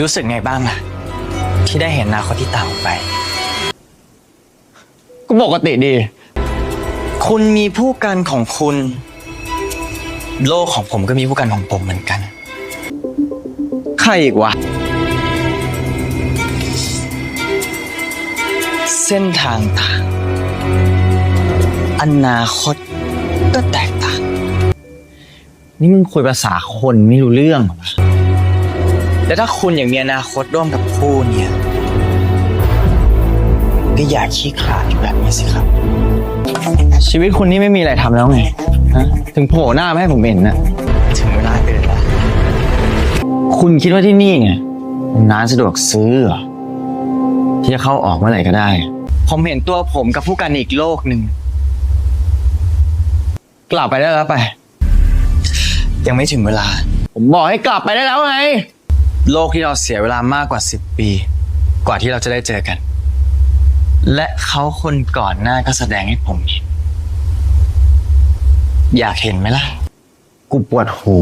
รู้สึกไงบ้างล่ะ ที่ได้เห็นอนาคตที่ต่างออกไป ก็ปกติดี คุณมีผู้กันของคุณ โลกของผมก็มีผู้กันของผมเหมือนกัน ใครอีกวะ เส้นทางต่าง อนาคตก็แตกต่าง นี่มึงคุยภาษาคนไม่รู้เรื่องเหรอวะ และถ้าคุณอยากมีอนาคตร่วมกับคู่เนี่ย ก็อย่าขี้ขลาดอยู่แบบนี้สิครับ ชีวิตคุณนี่ไม่มีอะไรทำแล้วไงฮะถึงโผล่หน้ามาให้ผมเห็นน่ะถึงเวลาอื่นแล้วคุณคิดว่าที่นี่ไงเป็นร้านสะดวกซื้อเหรอที่จะเข้าออกเมื่อไหร่ก็ได้ ผมเห็นตัวผมกับผู้กันอีกโลกหนึ่งกลับไปได้แล้วไป ยังไม่ถึงเวลา ผมบอกให้กลับไปได้แล้วไง โลกที่เราเสียเวลามากกว่า 10 ปี กว่าที่เราจะได้เจอกัน และเขาคนก่อนหน้าก็แสดงให้ผมเห็นอยากเห็นไหมล่ะ กูปวดหู